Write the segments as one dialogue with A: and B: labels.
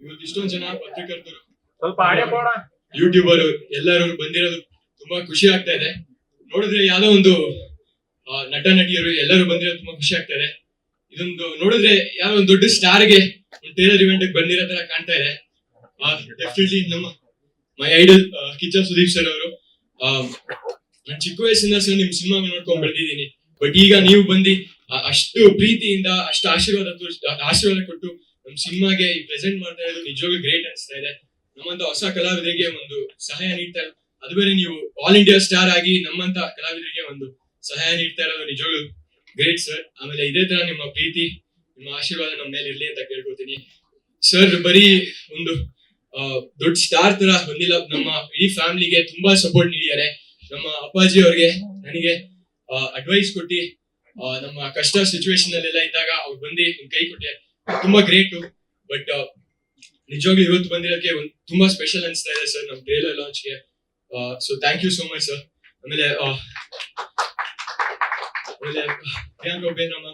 A: ಇವತ್ತು ಇಷ್ಟೊಂದು ಜನ ಪತ್ರಕರ್ತರು.
B: ಸ್ವಲ್ಪ
A: ಯೂಟ್ಯೂಬರ್ ಎಲ್ಲರೂ ಬಂದಿರೋದು ತುಂಬಾ ಖುಷಿ ಆಗ್ತಾ ಇದೆ. ನೋಡಿದ್ರೆ ಯಾವ್ದೋ ಒಂದು ನಟ ನಟಿಯರು ಎಲ್ಲರೂ ಬಂದಿರೋದು ತುಂಬಾ ಖುಷಿ ಆಗ್ತಾ ಇದೆ. ಇದೊಂದು ನೋಡಿದ್ರೆ ಯಾರೋ ಒಂದು ದೊಡ್ಡ ಸ್ಟಾರ್ಗೆ ಒಂದು ಟೇಲರ್ ಇವೆಂಟ್ ಬಂದಿರೋ ತರ ಕಾಣ್ತಾ ಇದೆ. ಡೆಫಿನೆಟ್ಲಿ ನಮ್ಮ my idol Kichcha Sudeep sir ಅವರು. ನಾನು ಚಿಕ್ಕ ವಯಸ್ಸಿಂದ ಸರ್ ನಿಮ್ ಸಿನಿಮಾ ನೋಡ್ಕೊಂಡ್ ಬೆಳೆದಿದ್ದೀನಿ ಬಟ್ ಈಗ ನೀವು ಬಂದು ಅಷ್ಟು ಪ್ರೀತಿಯಿಂದ ಅಷ್ಟು ಆಶೀರ್ವಾದ ಆಶೀರ್ವಾದ ಕೊಟ್ಟು ನಮ್ ಸಿನಿಮಾಗೆ ಈ ಪ್ರೆಸೆಂಟ್ ಮಾಡ್ತಾ ಇರೋದು ನಿಜವಾಗ್ಲೂ ಗ್ರೇಟ್ ಅನಿಸ್ತಾ ಇದೆ. ನಮ್ಮಂತ ಹೊಸ ಕಲಾವಿದರಿಗೆ ಒಂದು ಸಹಾಯ ನೀಡ್ತಾ ಇರೋದು ಅದು ಬೇರೆ ನೀವು ಆಲ್ ಇಂಡಿಯಾ ಸ್ಟಾರ್ ಆಗಿ ನಮ್ಮಂತ ಕಲಾವಿದರಿಗೆ ಒಂದು ಸಹಾಯ ನೀಡ್ತಾ ಇರೋದು ನಿಜವಾಗ್ಲೂ ಗ್ರೇಟ್ ಸರ್ ಆಮೇಲೆ ಇದೇ ತರ ನಿಮ್ಮ ಪ್ರೀತಿ, ನಿಮ್ಮ ಆಶೀರ್ವಾದ ನಮ್ಮ ಮೇಲೆ ಇರ್ಲಿ ಅಂತ ಕೇಳ್ಕೊತೀನಿ ಸರ್ ಬರೀ ಒಂದು ದೊಡ್ಡ ಸ್ಟಾರ್ ತರ ಬಂದಿಲ್ಲ. ನಮ್ಮ ಇಡೀ ಫ್ಯಾಮಿಲಿಗೆ ತುಂಬಾ ಸಪೋರ್ಟ್ ನೀಡಿದ್ದಾರೆ. ನಮ್ಮ ಅಪ್ಪಾಜಿ ಅವ್ರಿಗೆ ನನಗೆ ಅಡ್ವೈಸ್ ಕೊಟ್ಟು ನಮ್ಮ ಕಷ್ಟ ಸಿಚುವೇಶನ್ ಅಲ್ಲೆಲ್ಲ ಇದ್ದಾಗ ಅವ್ರು ಬಂದು ಕೈ ಕೊಟ್ಟೆ ತುಂಬಾ ಗ್ರೇಟ್ ಬಟ್ ನಿಜವಾಗ್ಲೂ ಇವತ್ತು ಬಂದಿರೋಕೆ ಒಂದು ತುಂಬಾ ಸ್ಪೆಷಲ್ ಅನ್ಸ್ತಾ ಇದೆ ಸರ್ ನಮ್ಮ trailer ಲಾಂಚ್ಗೆ so thank you so much sir ಆಮೇಲೆ ಆ, ಆಮೇಲೆ ಪ್ರಿಯಾಂಕ ಒಬ್ಬೇನಮ್ಮ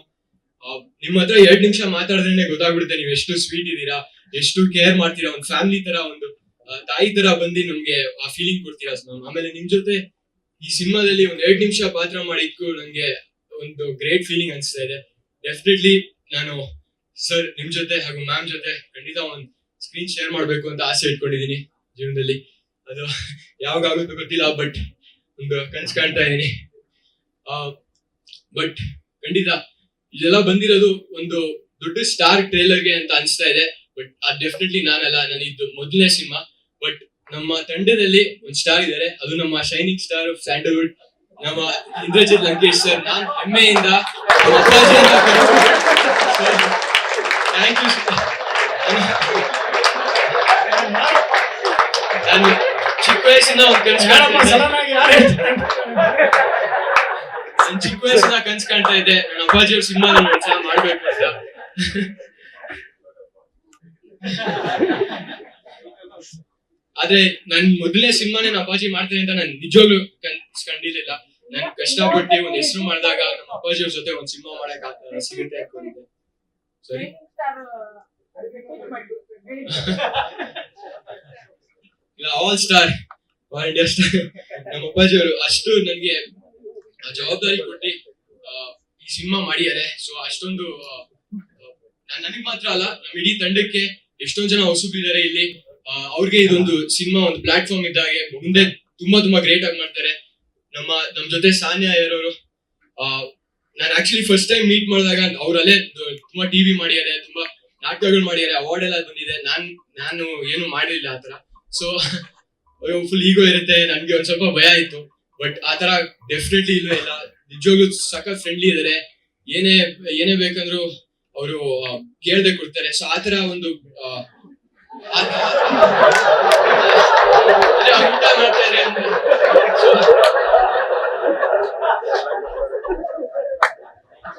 A: ನಿಮ್ಮ ಹತ್ರ ಎರಡ್ ನಿಮಿಷ ಮಾತಾಡಿದ್ರೆ ಗೊತ್ತಾಗ್ಬಿಡುತ್ತೆ ನೀವು ಎಷ್ಟು ಸ್ವೀಟ್ ಇದ್ದೀರಾ ಎಷ್ಟು ಕೇರ್ ಮಾಡ್ತೀರಾ ಒಂದು ಫ್ಯಾಮಿಲಿ ತರ ಒಂದು ತಾಯಿ ತರ ಬಂದು ನಮ್ಗೆ ಆ ಫೀಲಿಂಗ್ ಕೊಡ್ತೀರಾ ಮ್ಯಾಮ್ ಆಮೇಲೆ ನಿಮ್ ಜೊತೆ ಈ ಸಿನಿಮಾದಲ್ಲಿ ಒಂದ್ ಎರಡ್ ನಿಮಿಷ ಪಾತ್ರ ಮಾಡಿದ್ಕು ನಂಗೆ ಒಂದು ಗ್ರೇಟ್ ಫೀಲಿಂಗ್ ಅನಿಸ್ತಾ ಇದೆ. ಡೆಫಿನೆಟ್ಲಿ ನಾನು ಸರ್ ನಿಮ್ ಜೊತೆ ಹಾಗೂ ಮ್ಯಾಮ್ ಜೊತೆ ಖಂಡಿತ ಒಂದ್ ಸ್ಕ್ರೀನ್ ಶೇರ್ ಮಾಡ್ಬೇಕು ಅಂತ ಆಸೆ ಇಟ್ಕೊಂಡಿದೀನಿ ಜೀವನದಲ್ಲಿ. ಅದು ಯಾವಾಗ ಆಗುತ್ತೋ ಗೊತ್ತಿಲ್ಲ ಬಟ್ ಒಂದು ಕನ್ಸ್ ಕಾಣ್ತಾ ಇದೀನಿ. ಬಟ್ ಖಂಡಿತ ಇದೆಲ್ಲ ಬಂದಿರೋದು ಒಂದು ದೊಡ್ಡ ಸ್ಟಾರ್ ಟ್ರೇಲರ್ಗೆ ಅಂತ ಅನಿಸ್ತಾ ಇದೆ. ಬಟ್ ಆ ಡೆಫಿನೆಟ್ಲಿ ನಾನಲ್ಲ ನಾನು ಇದು ಮೊದಲನೇ ಸಿನಿಮಾ. ಬಟ್ ನಮ್ಮ ತಂಡದಲ್ಲಿ ಒಂದು ಸ್ಟಾರ್ ಇದ್ದಾರೆ ಅದು ನಮ್ಮ ಶೈನಿಂಗ್ ಸ್ಟಾರ್ ಆಫ್ ಸ್ಯಾಂಡಲ್ವುಡ್ ನಮ್ಮ ಇಂದ್ರಜಿತ್ ಲಂಕೇಶ್ ಸರ್ ನಾನ್ ಹೆಮ್ಮೆಯಿಂದ ನಮ್ಮ you. ನಾನು ಚಿಕ್ಕ ವಯಸ್ಸಿನ ಒಂದು ಕನ್ಸು? ನಾನು ಚಿಕ್ಕ ವಯಸ್ಸಿನ ಕನ್ಸು ಕಾಣ್ತಾ ಇದ್ದೆ ನನ್ನ ಅಪ್ಪಾಜಿ ಅವ್ರ ಸಿನಿಮಾ ಒಂದ್ಸಲ ಮಾಡ್ಬೇಕು ಅಂತ ಆದ್ರೆ ನನ್ ಮೊದಲನೇ ಸಿನಿಮಾನೇ ನಮ್ಮ ಅಪ್ಪಾಜಿ ಮಾಡ್ತೇನೆ ಅಂತ ನಾನು ನಿಜವಾಗ್ಲೂ ಕಂಡಿರ್ಲಿಲ್ಲ. ನಾನು ಕಷ್ಟಪಟ್ಟು ಒಂದ್ ಹೆಸರು ಮಾಡಿದಾಗ ನಮ್ಮ ಅಪ್ಪಾಜಿ ಅವ್ರ ಜೊತೆ ಒಂದ್ ಸಿನಿಮಾ ಮಾಡಕ್ ಸಿಗುತ್ತೆ ಅನ್ಕೊಂಡಿದ್ದೆ. ಸರಿ all star all India star ನಮ್ಮ ಅಪ್ಪಾಜಿ ಅವರು ಅಷ್ಟು ನನಗೆ ಜವಾಬ್ದಾರಿ ಕೊಟ್ಟು ಈ ಸಿನಿಮಾ ಮಾಡಿದ್ದಾರೆ. ಸೊ ಅಷ್ಟೊಂದು ನನಗೆ ಮಾತ್ರ ಅಲ್ಲ ನಮ್ಮ ಇಡೀ ತಂಡಕ್ಕೆ ಎಷ್ಟೊಂದು ಜನ ಹೊಸಬ್ರಿದ್ದಾರೆ ಇಲ್ಲಿ. ಅವ್ರಿಗೆ ಇದೊಂದು ಸಿನಿಮಾ ಒಂದು ಪ್ಲಾಟ್ಫಾರ್ಮ್ ಇದ್ದಾಗೆ, ಮುಂದೆ ತುಂಬಾ ತುಂಬಾ ಗ್ರೇಟ್ ಆಗಿ ಮಾಡ್ತಾರೆ. ನಮ್ಮ, ನಮ್ ಜೊತೆ ಸಾನ್ಯಾ ಯಾರವರು ನಾನು ಆಕ್ಚುಲಿ ಫಸ್ಟ್ ಟೈಮ್ ಮೀಟ್ ಮಾಡಿದಾಗ ಅವ್ರಲ್ಲೇ ತುಂಬಾ ಟಿವಿ ಮಾಡಿದ್ದಾರೆ, ತುಂಬಾ ನಾಟಕಗಳು ಮಾಡಿದ್ದಾರೆ ಅವಾರ್ಡ್ ಎಲ್ಲ ಬಂದಿದೆ, ನಾನ್, ನಾನು ಏನು ಮಾಡಿಲ್ಲ ಆತರ ಸೊ ಫುಲ್ ಈಗೋ ಇರುತ್ತೆ, ನನ್ಗೆ ಒಂದ್ ಸ್ವಲ್ಪ ಭಯ ಇತ್ತು ಬಟ್ ಆತರ ಡೆಫಿನೆಟ್ಲಿ ಇಲ್ಲ ಇಲ್ಲ. ನಿಜವಾಗ್ಲೂ ಸಖತ್ ಫ್ರೆಂಡ್ಲಿ ಇದಾರೆ. ಏನೇ ಏನೇ ಬೇಕಂದ್ರು ಅವರು ಕೇಳ್ದೆ ಕೊಡ್ತಾರೆ. ಸೊ ಆತರ ಒಂದು.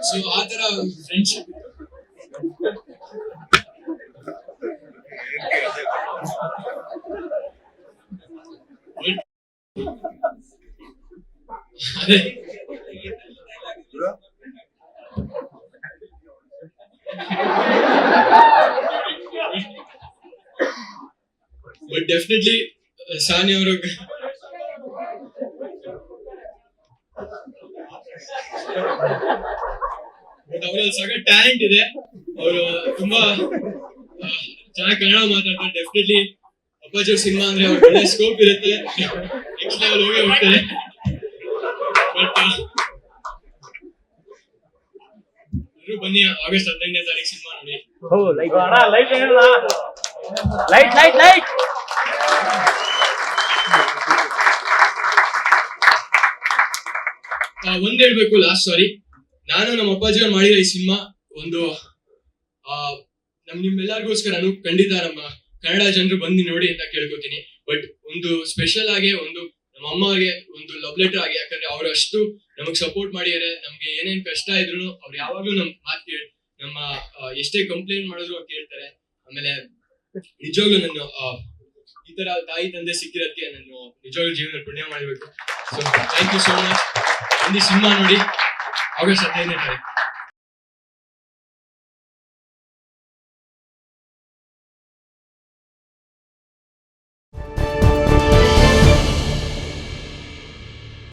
A: ಸೊ ಆತರ ಫ್ರೆಂಡ್ಶಿಪ್ ಅದೇ ಬಟ್ ಡೆಫಿನೆಟ್ಲಿ ಸಾನಿ ಅವರು ಬಟ್ ಅವರಲ್ಲಿ ಸಗ ಟ್ಯಾಲೆಂಟ್ ಇದೆ. ಅವರು ತುಂಬಾ ಆ, ಚೆನ್ನಾಗಿ ಕನ್ನಡ ಮಾತಾಡ್ತಾರೆ. ಡೆಫಿನೆಟ್ಲಿ ಅಪ್ಪಾಜಿ ಸಿನಿಮಾ ಅಂದ್ರೆ ಅವ್ರ ಒಳ್ಳೆ ಸ್ಕೋಪ್ ಇರುತ್ತೆ. ನೆಕ್ಸ್ಟ್ ಲೆವೆಲ್ ಹೋಗಿ ಹೋಗ್ತಾರೆ. ಬಟ್ ಎಲ್ಲರೂ ಬನ್ನಿ ಆಗಸ್ಟ್ ಹದಿನೈದನೇ ತಾರೀಕು ಸಿನಿಮಾ ನೋಡಿ.
B: ಲೈಟ್ ಲೈಟ್ ಲೈಟ್
A: ಒಂದ್ ಹೇಳ್ಬೇಕು ಲಾಸ್ಟ್ ಸಾರಿ ನಾನು ನಮ್ಮ ಅಪ್ಪಾಜಿ ಅವ್ರು ಮಾಡಿರೋ ಈ ಸಿನಿಮಾ ಒಂದು ಆ ನಮ್ ನಿಮ್ಮೆಲ್ಲರಿಗೋಸ್ಕರ ನಾನು ಖಂಡಿತ ನಮ್ಮ ಕನ್ನಡ ಜನರು ಬಂದು ನೋಡಿ ಅಂತ ಕೇಳ್ಕೊತೀನಿ. ಬಟ್ ಒಂದು ಸ್ಪೆಷಲ್ ಆಗಿ ಒಂದು ನಮ್ಮ ಅಮ್ಮಗೆ ಒಂದು ಲವ್ ಲೆಟರ್ ಆಗಿ, ಯಾಕಂದ್ರೆ ಅವ್ರು ಅಷ್ಟು ನಮಗ್ ಸಪೋರ್ಟ್ ಮಾಡಿದಾರೆ ನಮ್ಗೆ ಏನೇನ್ ಕಷ್ಟ ಇದ್ರು ಅವ್ರು ಯಾವಾಗ್ಲೂ ನಮ್ ಮಾತು ಕೇಳಿ ನಮ್ಮ ಎಷ್ಟೇ ಕಂಪ್ಲೇಂಟ್ ಮಾಡಿದ್ರು ಅವ್ರು ಕೇಳ್ತಾರೆ. ಆಮೇಲೆ ನಿಜವಾಗ್ಲೂ ನಾನು ಈ ತರ ತಾಯಿ ತಂದೆ ಸಿಕ್ಕಿರೋದಕ್ಕೆ ನಾನು ನಿಜವಾಗ್ಲೂ ಜೀವನ ಪುಣ್ಯ ಮಾಡಬೇಕು. So thank you so much ಒಂದು ಸಿನಿಮಾ ನೋಡಿ. ಆಗಸ್ಟ್ ಹದಿನೈದನೇ ತಾರೀಕು.